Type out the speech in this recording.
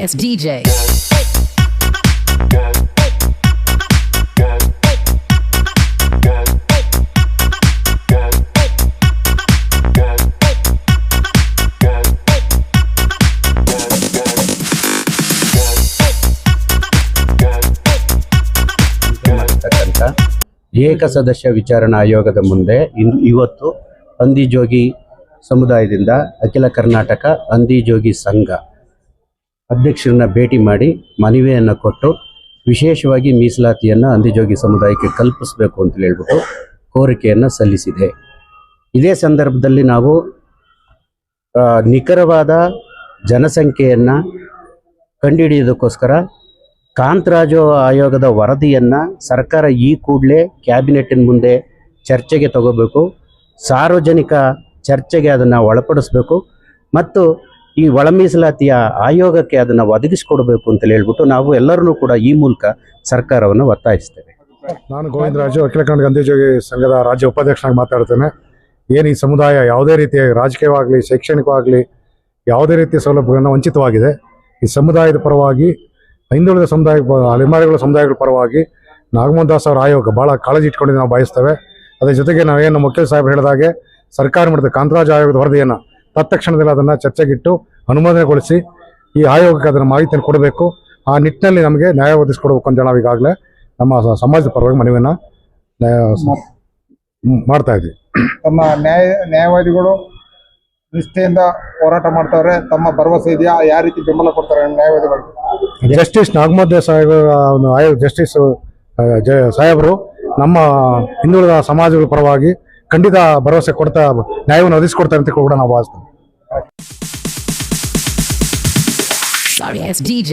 ass DJ. ಏಕ ಸದಸ್ಯ ವಿಚಾರಣಾ ಆಯೋಗದ ಮುಂದೆ ಇನ್ ಇವತ್ತು ಅಂದಿಜೋಗಿ ಸಮುದಾಯದಿಂದ ಅಖಿಲ ಕರ್ನಾಟಕ ಅಂದಿಜೋಗಿ ಸಂಘ ಅಧ್ಯಕ್ಷರನ್ನ ಭೇಟಿ ಮಾಡಿ ಮನವಿಯನ್ನು ಕೊಟ್ಟು ವಿಶೇಷವಾಗಿ ಮೀಸಲಾತಿಯನ್ನು ಅಂದಿಜೋಗಿ ಸಮುದಾಯಕ್ಕೆ ಕಲ್ಪಿಸಬೇಕು ಅಂತ ಹೇಳ್ಬಿಟ್ಟು ಕೋರಿಕೆಯನ್ನು ಸಲ್ಲಿಸಿದೆ. ಇದೇ ಸಂದರ್ಭದಲ್ಲಿ ನಾವು ನಿಖರವಾದ ಜನಸಂಖ್ಯೆಯನ್ನು ಕಂಡುಹಿಡಿಯೋದಕ್ಕೋಸ್ಕರ ಕಾಂತರಾಜು ಆಯೋಗದ ವರದಿಯನ್ನು ಸರ್ಕಾರ ಈ ಕೂಡಲೇ ಕ್ಯಾಬಿನೆಟ್ಟಿನ ಮುಂದೆ ಚರ್ಚೆಗೆ ತಗೋಬೇಕು, ಸಾರ್ವಜನಿಕ ಚರ್ಚೆಗೆ ಅದನ್ನು ಒಳಪಡಿಸ್ಬೇಕು ಮತ್ತು ಈ ಒಳ ಮೀಸಲಾತಿಯ ಆಯೋಗಕ್ಕೆ ಅದನ್ನು ಒದಗಿಸಿಕೊಡ್ಬೇಕು ಅಂತ ಹೇಳ್ಬಿಟ್ಟು ನಾವು ಎಲ್ಲರನ್ನೂ ಕೂಡ ಈ ಮೂಲಕ ಸರ್ಕಾರವನ್ನು ಒತ್ತಾಯಿಸ್ತೇವೆ. ನಾನು ಗೋವಿಂದರಾಜು ಅಖಿಲ ಕನ್ನಡ ಸಂಘದ ರಾಜ್ಯ ಉಪಾಧ್ಯಕ್ಷನಾಗಿ ಮಾತಾಡ್ತೇನೆ. ಏನು ಈ ಸಮುದಾಯ ಯಾವುದೇ ರೀತಿಯ ರಾಜಕೀಯವಾಗಲಿ, ಶೈಕ್ಷಣಿಕವಾಗಲಿ ಯಾವುದೇ ರೀತಿಯ ಸೌಲಭ್ಯಗಳನ್ನು ವಂಚಿತವಾಗಿದೆ. ಈ ಸಮುದಾಯದ ಪರವಾಗಿ, ಹಿಂದುಳಿದ ಸಮುದಾಯ ಅಲೆಮಾರಿಗಳ ಸಮುದಾಯಗಳ ಪರವಾಗಿ ನಾಗಮೋಹನ್ ದಾಸ್ ಅವರ ಆಯೋಗ ಭಾಳ ಕಾಳಜಿ ಇಟ್ಕೊಂಡಿದ್ದು ನಾವು ಬಯಸ್ತೇವೆ ಅದರ ಜೊತೆಗೆ ನಾವೇನು ಮುಖ್ಯ ಸಾಹೇಬ್ ಹೇಳಿದಾಗೆ ಸರ್ಕಾರ ಮಾಡಿದ ಕಾಂತರಾಜ್ ಆಯೋಗದ ವರದಿಯನ್ನು ತತ್ಕ್ಷಣದಲ್ಲಿ ಅದನ್ನು ಚರ್ಚೆಗಿಟ್ಟು ಅನುಮೋದನೆಗೊಳಿಸಿ ಈ ಆಯೋಗಕ್ಕೆ ಅದನ್ನು ಮಾಹಿತಿಯನ್ನು ಕೊಡಬೇಕು. ಆ ನಿಟ್ಟಿನಲ್ಲಿ ನಮಗೆ ನ್ಯಾಯ ಒದಗಿಸ್ಕೊಡ್ಬೇಕು ಅಂತ ನಾವು ಈಗಾಗಲೇ ನಮ್ಮ ಸಮಾಜದ ಪರವಾಗಿ ಮನವಿಯನ್ನು ಮಾಡ್ತಾ ಇದ್ವಿ. ತಮ್ಮ ನ್ಯಾಯ ನ್ಯಾಯವಾದಿಗಳು ನಿಷ್ಠೆಯಿಂದ ಹೋರಾಟ ಮಾಡ್ತಾವ್ರೆ ತಮ್ಮ ಭರವಸೆ ಇದೆಯಾ ಯಾವ ರೀತಿ ಬೆಂಬಲ ಕೊಡ್ತಾರೆ ನ್ಯಾಯವಾದಿಗಳು? ಜಸ್ಟಿಸ್ ನಾಗಮದ್ ಸಾಹೇಬ್ ಆಯೋಗ ಜಸ್ಟಿಸ್ ಸಾಹೇಬರು ನಮ್ಮ ಹಿಂದುಳಿದ ಸಮಾಜಗಳ ಪರವಾಗಿ ಖಂಡಿತ ಭರವಸೆ ಕೊಡ್ತಾ ನ್ಯಾಯವನ್ನು ಒದಗಿಸ್ಕೊಡ್ತಾರೆ ಅಂತ ಕೂಡ ನಾವು ಭಾವಿಸ್ತೇವೆ Sorry DJ.